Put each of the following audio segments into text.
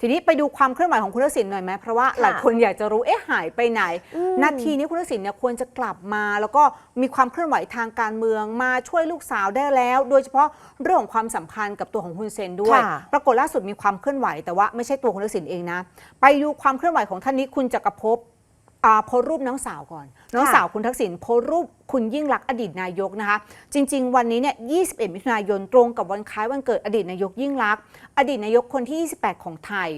ทีนี้ไปดูความเคลื่อนไหวของคุณทักษิณหน่อยไหมเพราะว่าหลายคนอยากจะรู้เอ๊ะหายไปไหนอืมนาทีนี้คุณทักษิณเนี่ยควรจะกลับมา แล้วก็มีความเคลื่อนไหวทางการเมืองมาช่วยลูกสาวได้แล้ว โดยเฉพาะเรื่องของความสัมพันธ์กับตัวของคุณเซนด้วยค่ะปรากฏล่าสุดมีความเคลื่อนไหวแต่ว่าไม่ใช่ตัวคุณทักษิณเองนะ ไปดูความเคลื่อนไหวของท่านนี้คุณจักรภพ อ่าโพสต์รูปน้องสาวก่อน น้องสาวคุณทักษิณโพสต์รูปคุณยิ่งรักษณ์อดีตนายกนะคะ จริง ๆ วันนี้เนี่ย 21 มิถุนายนตรงกับวันคล้ายวันเกิดอดีตนายกยิ่งรักษณ์อดีตนายกคนที่ 28 ของไทย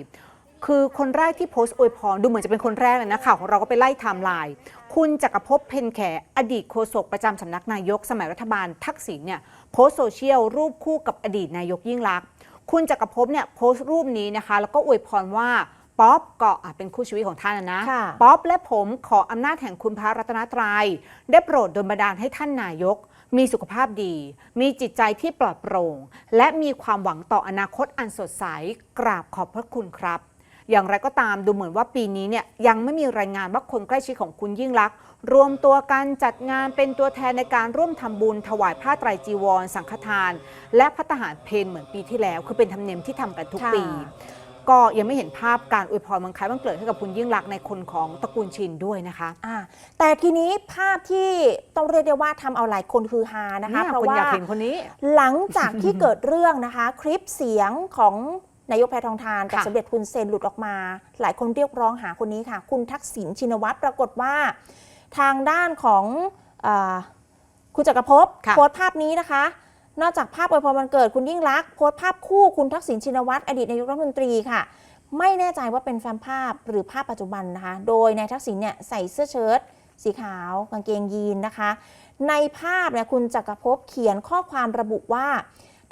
คือคนแรกที่โพสต์อวยพรดูเหมือนจะเป็นคนแรกเลยนะข่าวของเราก็ไปไล่ไทม์ไลน์คุณจักรภพเพนแขอดีตโฆษกประจำสำนักนายก สมัยรัฐบาลทักษิณเนี่ยโพสต์โซเชียลรูปคู่กับอดีตนายกยิ่งรักษณ์คุณจักรภพเนี่ยโพสต์รูปนี้นะคะ แล้วก็อวยพรว่า ป๊อปก็อะเป็นคู่ชีวิตของท่านนะนะค่ะป๊อปและผมขออำนาจแห่งคุณพระรัตนตรยัย ได้โปรดดลบันดาลให้ท่านนายก มีสุขภาพดี มีจิตใจที่ปลอดโปร่ง และมีความหวังต่ออนาคตอันสดใส กราบขอบพระคุณครับ อย่างไรก็ตามดูเหมือนว่าปีนี้เนี่ยยังไม่มีรายงานว่าคนใกล้ชิดของคุณยิ่งรักษณ์รวมตัวกันจัดงานเป็นตัวแทนในการร่วมทำบุญถวายผ้าไตรจีวร สังฆทาน และพัฒหารเพนเหมือนปีที่แล้ว คือเป็นธรรมเนียมที่ทำกันทุกค่ะปี ก็ยังไม่เห็นภาพการอวยพรวันคล้ายวันเกิดให้กับคุณยิ่งรักษณ์ในคนของตระกูลชินด้วยนะคะอ่าแต่ทีนี้ภาพที่ต้องเรียกได้ว่าทำเอาหลายคนคือฮานะคะเนี่ยเพราะคนว่า อยากเห็นคนนี้ หลังจากที่เกิดเรื่องนะคะ คลิปเสียงของนายกแพทองทานกับค่ะ สมเด็จคุณเซนหลุดออกมา หลายคนเรียกร้องหาคนนี้ค่ะ คุณทักษิณชินวัตรปรากฏว่า ทางด้านของอาคุณจักรภพค่ะ โพสต์ภาพนี้นะคะ นอกจากภาพอวยพรวันเกิดคุณยิ่งรักษณ์โพสต์ภาพคู่คุณทักษิณชินวัตรอดีตนายกรัฐมนตรีค่ะ ไม่แน่ใจว่าเป็นแฟ้มภาพหรือภาพปัจจุบันนะคะ โดยนายทักษิณเนี่ยใส่เสื้อเชิ้ตสีขาวกางเกงยีนนะคะ ในภาพเนี่ยคุณจักรภพเขียนข้อความระบุว่า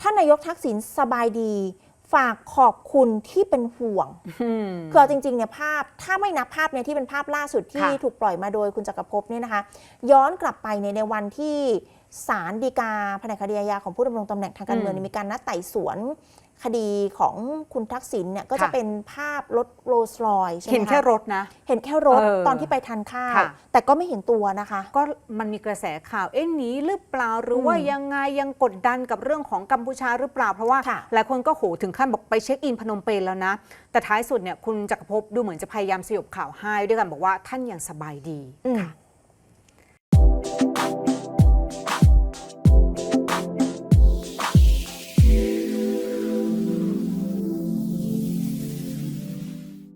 ท่านนายกทักษิณสบายดี ฝากขอบคุณที่เป็นห่วงอืมคือเอาจริงๆเนี่ยภาพถ้าไม่นับภาพเนี่ยที่เป็นภาพล่าสุดที่ค่ะถูกปล่อยมาโดยคุณจักรภพเนี่ยนะคะ ย้อนกลับไปในยในวันที่ศาลฎีกาแผนกคดีอาญาของผู้ดำรงตำแหน่งทางการเมืองอืมเนี่ยมีการนัดไต่สวนคดีของคุณทักษิณเนี่ยก็จะค่ะเป็นภาพรถโรลส์รอยใช่ไหมเห็นแค่คะรถนะ เห็นแค่รถเออตอนที่ไปทานข้าวค่ะแต่ก็ไม่เห็นตัวนะคะ ก็มันมีกระแสข่าวเอ๊ะหนีหรือเปล่าหรือว่าอืมยังไงยังกดดันกับเรื่องของกัมพูชาหรือเปล่า เพราะว่าค่ะหลายคนก็โหถึงขั้นบอกไปเช็คอินพนมเปญแล้วนะ แต่ท้ายสุดเนี่ยคุณจักรภพดูเหมือนจะพยายามสยบข่าวให้ด้วยกันบอกว่าท่านยังสบายดีอืมค่ะ